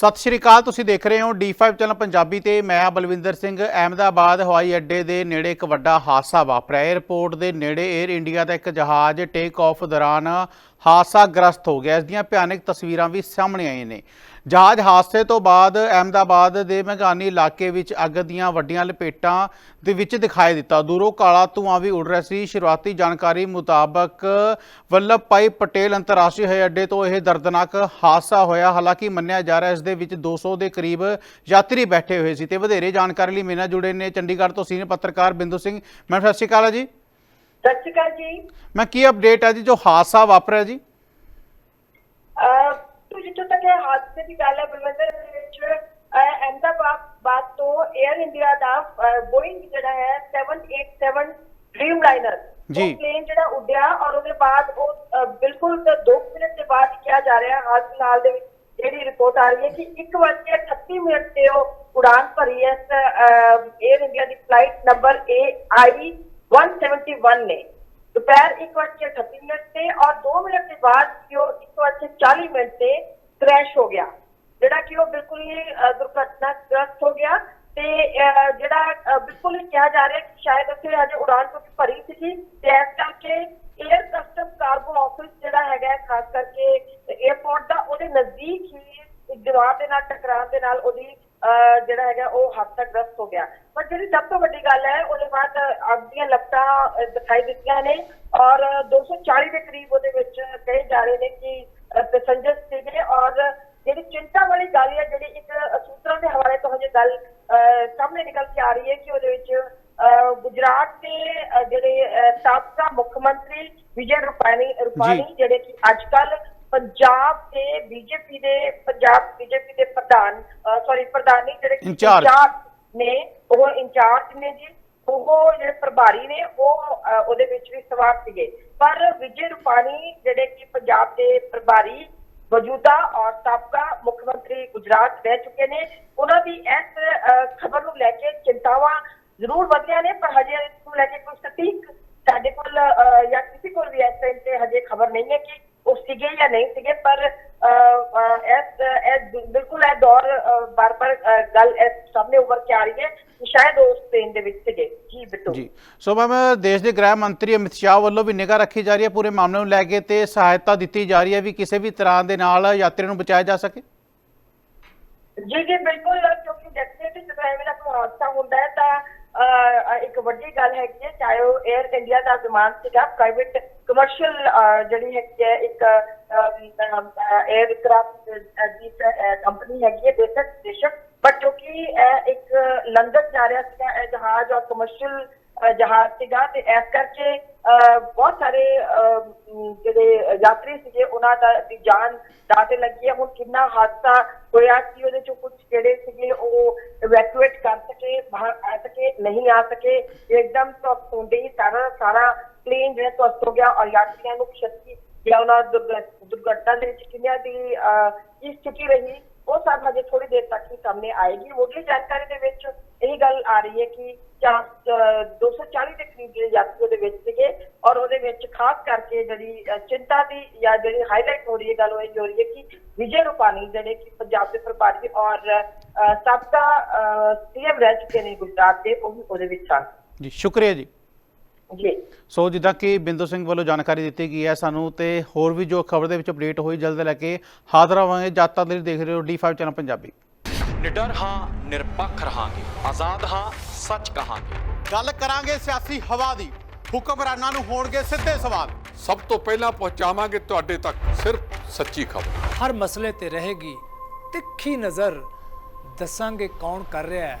ਸਤਿ ਸ਼੍ਰੀ ਅਕਾਲ, ਤੁਸੀਂ ਦੇਖ ਰਹੇ ਹੋ D5 ਚੈਨਲ ਪੰਜਾਬੀ ਤੇ ਮੈਂ ਹਾਂ ਬਲਵਿੰਦਰ ਸਿੰਘ। ਅਹਿਮਦਾਬਾਦ, ਹਵਾਈ ਅੱਡੇ ਦੇ ਨੇੜੇ ਇੱਕ ਵੱਡਾ ਹਾਦਸਾ ਵਾਪਰਿਆ। 에ਅਰਪੋਰਟ ਦੇ ਨੇੜੇ 에ਅਰ ਇੰਡੀਆ ਦਾ ਇੱਕ ਜਹਾਜ਼ ਟੇਕ ਆਫ ਦੌਰਾਨ ਹਾਦਸਾ ਗ੍ਰਸਤ ਹੋ ਗਿਆ। ਇਸ ਦੀਆਂ ਭਿਆਨਕ ਤਸਵੀਰਾਂ ਵੀ ਸਾਹਮਣੇ ਆਈਆਂ ਨੇ। ਜਹਾਜ਼ ਹਾਦਸੇ ਤੋਂ ਬਾਅਦ ਅਹਿਮਦਾਬਾਦ ਦੇ ਮੈਗਾਨੀ ਇਲਾਕੇ ਵਿੱਚ ਅੱਗ ਦੀਆਂ ਵੱਡੀਆਂ ਲਪੇਟਾਂ ਦੇ ਵਿੱਚ ਦਿਖਾਈ ਦਿੱਤਾ। ਦੂਰੋਂ ਕਾਲਾ ਧੂਆਂ ਵੀ ਉੱਡ ਰਿਹਾ ਸੀ। ਸ਼ੁਰੂਆਤੀ ਜਾਣਕਾਰੀ ਮੁਤਾਬਕ ਵੱਲਭ ਭਾਈ ਪਟੇਲ ਅੰਤਰਰਾਸ਼ਟਰੀ ਹਵਾਈ ਅੱਡੇ ਤੋਂ ਇਹ ਦਰਦਨਾਕ ਹਾਦਸਾ ਹੋਇਆ। ਹਾਲਾਂਕਿ ਮੰਨਿਆ ਜਾ ਰਿਹਾ ਇਸ ਦੇ ਵਿੱਚ 200 ਦੇ ਕਰੀਬ ਯਾਤਰੀ ਬੈਠੇ ਹੋਏ ਸੀ। ਤੇ ਵਧੇਰੇ ਜਾਣਕਾਰੀ ਲਈ ਮੇਰੇ ਨਾਲ ਜੁੜੇ ਨੇ ਚੰਡੀਗੜ੍ਹ ਤੋਂ ਸੀਨੀਅਰ ਪੱਤਰਕਾਰ ਬਿੰਦੂ ਸਿੰਘ। ਮੈਂ ਸਤਿ ਸ਼੍ਰੀ ਅਕਾਲ ਜੀ। ਸਤਿ ਸ਼੍ਰੀ ਅਕਾਲ ਜੀ। ਮੈਂ ਕੀ ਅਪਡੇਟ ਹੈ ਜੀ ਜੋ ਹਾਦਸਾ ਵਾਪਰਿਆ ਜੀ? ਅਹ ਤੋ ਜਿੱਥੋਂ ਤੱਕ ਇਹ ਹਾਦਸੇ ਦੀ ਗੱਲ ਹੈ ਬਲਵੰਦਰ ਦੇ ਵਿੱਚ ਅਹ ਅਹਿਮਦਾਬਾਦ ਬਾਦ ਤੋਂ 에ਅਰ ਇੰਡੀਆ ਦਾ ਬੋਇੰਗ ਜਿਹੜਾ ਹੈ 787 ਡ੍ਰੀਮ ਲਾਈਨਰ ਜੀ। ਪਲੇਨ ਜਿਹੜਾ ਉੱਡਿਆ ਔਰ ਉਹਦੇ ਬਾਅਦ ਉਹ ਅਹ, ਬਿਲਕੁਲ 2 ਮਿੰਟ ਦੇ ਬਾਅਦ ਕਿਹਾ ਜਾ ਰਿਹਾ ਹੈ ਹਾਲ ਫਿਲਹਾਲ ਦੇ ਵਿੱਚ ਜਿਹੜੀ ਰਿਪੋਰਟ ਆ ਰਹੀ ਹੈ ਕਿ 1 ਵਜੇ 38 ਮਿੰਟ ਤੇ ਉਹ ਉਡਾਨ ਭਰੀ ਹੈ। 에ਅਰ ਇੰਡੀਆ ਦੀ ਫਲਾਈਟ ਨੰਬਰ AI 171 ਨੇ ਦੁਪਹਿਰ 1:38 ਮਿੰਟ ਤੇ ਔਰ 2 ਮਿੰਟ ਦੇ ਬਾਅਦ ਕਿ ਉਹ 1:40 ਮਿੰਟ ਤੇ ਕ੍ਰੈਸ਼ ਹੋ ਗਿਆ ਜਿਹੜਾ ਕਿ ਉਹ ਬਿਲਕੁਲ ਹੀ ਦੁਰਘਟਨਾਗ੍ਰਸਤ ਹੋ ਗਿਆ ਤੇ ਜਿਹੜਾ ਬਿਲਕੁਲ ਹੀ ਕਿਹਾ ਜਾ ਰਿਹਾ ਕਿ ਸ਼ਾਇਦ ਉੱਥੇ ਹਜੇ ਉਡਾਨ ਤੋਂ ਭਰੀ ਸੀਗੀ ਤੇ ਇਸ ਕਰਕੇ 에ਅਰ ਕਸਟਮ ਕਾਰਗੋ ਆਫਿਸ ਜਿਹੜਾ ਹੈਗਾ ਖਾਸ ਕਰਕੇ 에ਅਰਪੋਰਟ ਦਾ ਉਹਦੇ ਨਜ਼ਦੀਕ ਹੀ ਇੱਕ ਦੇ ਨਾਲ ਟਕਰਾਅ ਦੇ ਨਾਲ ਉਹਦੀ ਜਿਹੜਾ ਹੈਗਾ ਉਹ ਹਾਦਸਾਗ੍ਰਸਤ ਹੋ ਗਿਆ। ਪਰ ਜਿਹੜੀ ਸਭ ਤੋਂ ਵੱਡੀ ਗੱਲ ਹੈ ਉਹਦੇ ਬਾਅਦ ਅੱਗ ਦੀਆਂ ਲਪਟਾਂ ਦਿਖਾਈ ਦਿੱਤੀਆਂ ਨੇ ਔਰ 240 ਦੇ ਕਰੀਬ ਉਹਦੇ ਵਿੱਚ ਕਹੇ ਜਾ ਰਹੇ ਨੇ ਕਿ ਪੈਸੇਂਜਰ ਸੀਗੇ ਔਰ ਜਿਹੜੀ ਚਿੰਤਾ ਵਾਲੀ ਗੱਲ ਹੈ ਜਿਹੜੀ ਇੱਕ ਸੂਤਰਾਂ ਦੇ ਹਵਾਲੇ ਤੋਂ ਹਜੇ ਗੱਲ ਸਾਹਮਣੇ ਨਿਕਲ ਕੇ ਆ ਰਹੀ ਹੈ ਕਿ ਉਹਦੇ ਵਿੱਚ ਗੁਜਰਾਤ ਦੇ ਜਿਹੜੇ ਸਾਬਕਾ ਮੁੱਖ ਮੰਤਰੀ ਵਿਜੇ ਰੂਪਾਣੀ ਰੂਪਾਣੀ ਜਿਹੜੇ ਕਿ ਅੱਜ ਕੱਲ ਪੰਜਾਬ ਦੇ ਬੀਜੇਪੀ ਦੇ ਪੰਜਾਬ ਬੀਜੇਪੀ ਦੇ ਪ੍ਰਧਾਨ ਸੌਰੀ ਪ੍ਰਧਾਨ ਜਿਹੜੇ ਇੰਚਾਰਜ। ਨੇ ਉਹ ਇੰਚਾਰਜ ਨੇ ਜੀ ਉਹ ਜਿਹੜੇ ਪ੍ਰਭਾਰੀ ਨੇ ਉਹ ਉਹਦੇ ਵਿੱਚ ਵੀ ਸਵਾਰ ਸੀਗੇ ਪਰ ਵਿਜੇ ਰੂਪਾਣੀ ਜਿਹੜੇ ਕਿ ਪੰਜਾਬ ਦੇ ਪ੍ਰਭਾਰੀ ਮੌਜੂਦਾ ਔਰ ਸਾਬਕਾ ਮੁੱਖ ਮੰਤਰੀ ਗੁਜਰਾਤ ਰਹਿ ਚੁੱਕੇ ਨੇ ਉਹਨਾਂ ਦੀ ਇਸ ਖਬਰ ਨੂੰ ਲੈ ਕੇ ਚਿੰਤਾਵਾਂ ਜ਼ਰੂਰ ਵਧੀਆਂ ਨੇ ਪਰ ਹਜੇ ਇਸ ਨੂੰ ਲੈ ਕੇ ਕੋਈ ਸਟੀਕ ਸਾਡੇ ਕੋਲ ਜਾਂ ਕਿਸੇ ਕੋਲ ਵੀ ਇਸ ਟਾਈਮ ਤੇ ਹਜੇ ਖਬਰ ਨਹੀਂ ਹੈ ਕਿ ਜਾਂ ਨਹੀਂ ਸੀਗੇ ਪਰ ਇਸ ਇਸ ਬਿਲਕੁਲ ਇਹ ਦੌਰ ਬਾਰ-ਬਾਰ ਗੱਲ ਇਸ ਸਾਹਮਣੇ ਉੱਭਰ ਕੇ ਆ ਰਹੀ ਹੈ ਸ਼ਾਇਦ ਉਹ ਉਸ ਟ੍ਰੇਨ ਦੇ ਵਿੱਚ ਸੀਗੇ। ਜੀ ਬਿੱਟੂ? ਜੀ। ਸੋ ਮੈਮ ਦੇਸ਼ ਦੇ ਗ੍ਰਹਿ ਮੰਤਰੀ ਅਮਿਤ ਸ਼ਾਹ ਵੱਲੋਂ ਵੀ ਨਿਗਾਹ ਰੱਖੀ ਜਾ ਰਹੀ ਹੈ ਪੂਰੇ ਮਾਮਲੇ ਨੂੰ ਲੈ ਕੇ ਤੇ ਸਹਾਇਤਾ ਦਿੱਤੀ ਜਾ ਰਹੀ ਹੈ ਵੀ ਕਿਸੇ ਵੀ ਤਰ੍ਹਾਂ ਦੇ ਨਾਲ ਯਾਤਰੀ ਨੂੰ ਬਚਾਇਆ ਜਾ ਸਕੇ। ਜੀ ਜੀ ਬਿਲਕੁਲ ਕਿਉਂਕਿ ਡੈਫੀਨਿਟਲੀ ਜਦੋਂ ਐਵੇਂ ਦਾ ਕੋਈ ਹਾਦਸਾ ਹੁੰਦਾ ਹੈ ਤਾਂ ਇੱਕ ਵੱਡੀ ਗੱਲ ਹੈਗੀ ਹੈ, ਚਾਹੇ ਉਹ 에ਅਰ ਇੰਡੀਆ ਦਾ ਵਿਮਾਨ ਸੀਗਾ ਪ੍ਰਾਈਵੇਟ ਕਮਰਸ਼ੀਅਲ ਜਿਹੜੀ ਹੈਗੀ ਹੈ, ਇੱਕ 에ਅਰ ਦੀ ਕੰਪਨੀ ਹੈਗੀ ਹੈ, ਬੇਸ਼ੱਕ ਬੇਸ਼ੱਕ ਬਟ ਕਿਉਂਕਿ ਇਹ ਇੱਕ ਲੰਡਨ ਜਾ ਰਿਹਾ ਸੀਗਾ, ਇਹ ਜਹਾਜ਼ ਔਰ ਕਮਰਸ਼ੀਅਲ ਜਹਾਜ਼ ਸੀਗਾ, ਤੇ ਇਸ ਕਰਕੇ ਬਹੁਤ ਸਾਰੇ ਅਹ, ਜਿਹੜੇ ਯਾਤਰੀ ਸੀਗੇ ਉਹਨਾਂ ਦਾ ਦੀ ਜਾਨ ਦਾਤੇ ਲੱਗੀ ਹੈ। ਹੁਣ ਕਿੰਨਾ ਹਾਦਸਾ ਹੋਇਆ ਕਿ ਉਹਦੇ ਚੋਂ ਕੁਝ ਜਿਹੜੇ ਸੀਗੇ ਉਹ ਇਵੈਕੂਏਟ ਕਰ ਸਕੇ ਬਾਹਰ ਆ ਸਕੇ ਨਹੀਂ ਆ ਸਕੇ। ਇੱਕਦਮ ਤੋਂ ਹੁੰਦੇ ਹੀ ਸਾਰਾ ਸਾਰਾ ਪਲੇਨ ਜਿਹੜਾ ਤਵਸਤ ਹੋ ਗਿਆ ਔਰ ਯਾਤਰੀਆਂ ਨੂੰ ਖੁਸ਼ਕੀ ਜਾਂ ਉਹਨਾਂ ਦੁਰਘ- ਦੁਰਘਟਨਾ ਦੇ ਵਿੱਚ ਕਿੰਨਿਆਂ ਦੀ ਅਹ, ਕੀ ਸਥਿਤੀ ਰਹੀ? ਉਹ ਸਭ ਹਜੇ ਥੋੜੀ ਦੇਰ ਤੱਕ ਹੀ ਸਾਹਮਣੇ ਆਏਗੀ। ਮੁੱਢਲੀ ਜਾਣਕਾਰੀ ਦੇ ਵਿੱਚ ਇਹ ਗੱਲ ਆ ਰਹੀ ਹੈ ਕਿ 240 ਦੇ ਕਰੀਬ ਜਿਹੜੇ ਯਾਤਰੀ ਉਹਦੇ ਵਿੱਚ ਸੀਗੇ ਔਰ ਉਹਦੇ ਵਿੱਚ ਖਾਸ ਕਰਕੇ ਜਿਹੜੀ ਚਿੰਤਾ ਦੀ ਜਾਂ ਜਿਹੜੀ ਹਾਈਲਾਈਟ ਹੋ ਰਹੀ ਹੈ, ਗੱਲ ਉਹ ਇਹ ਹੋ ਰਹੀ ਹੈ ਕਿ ਵਿਜੇ ਰੂਪਾਣੀ ਜਿਹੜੇ ਕਿ ਪੰਜਾਬ ਦੇ ਪ੍ਰਭਾਰੀ ਔਰ ਸਾਬਕਾ ਸੀਐਮ ਰਹਿ ਚੁੱਕੇ ਨੇ ਗੁਜਰਾਤ ਦੇ, ਉਹ ਉਹਦੇ ਵਿੱਚ ਸਨ ਜੀ, ਸ਼ੁਕਰੀਆ ਜੀ। ਜੀ। ਸੋ ਜਿੱਦਾਂ ਕਿ ਬਿੰਦੂ ਸਿੰਘ ਵੱਲੋਂ ਜਾਣਕਾਰੀ ਦਿੱਤੀ ਗਈ ਹੈ ਸਾਨੂੰ ਤੇ ਹੋਰ ਵੀ ਜੋ ਖਬਰ ਦੇ ਵਿੱਚ ਅਪਡੇਟ ਹੋਈ ਜਲਦ ਲੈ ਕੇ ਹਾਜ਼ਰ ਹੋਵਾਂਗੇ। ਜਦ ਤੱਕ ਲਈ ਦੇਖ ਰਹੇ ਹੋ D5 ਚੈਨਲ ਪੰਜਾਬੀ। ਨਿਡਰ ਹਾਂ ਨਿਰਪੱਖ ਰਹਾਂਗੇ। ਆਜ਼ਾਦ ਹਾਂ ਸੱਚ ਕਹਾਂਗੇ। ਗੱਲ ਕਰਾਂਗੇ ਸਿਆਸੀ ਹਵਾ ਦੀ। ਹੁਕਮਰਾਨਾਂ ਨੂੰ ਹੋਣਗੇ ਸਿੱਧੇ ਸਵਾਲ। ਸਭ ਤੋਂ ਪਹਿਲਾਂ ਪਹੁੰਚਾਵਾਂਗੇ ਤੁਹਾਡੇ ਤੱਕ ਸਿਰਫ ਸੱਚੀ ਖਬਰ। ਹਰ ਮਸਲੇ ਤੇ ਰਹੇਗੀ ਤਿੱਖੀ ਨਜ਼ਰ। ਦੱਸਾਂਗੇ ਕੌਣ ਕਰ ਰਿਹਾ ਹੈ।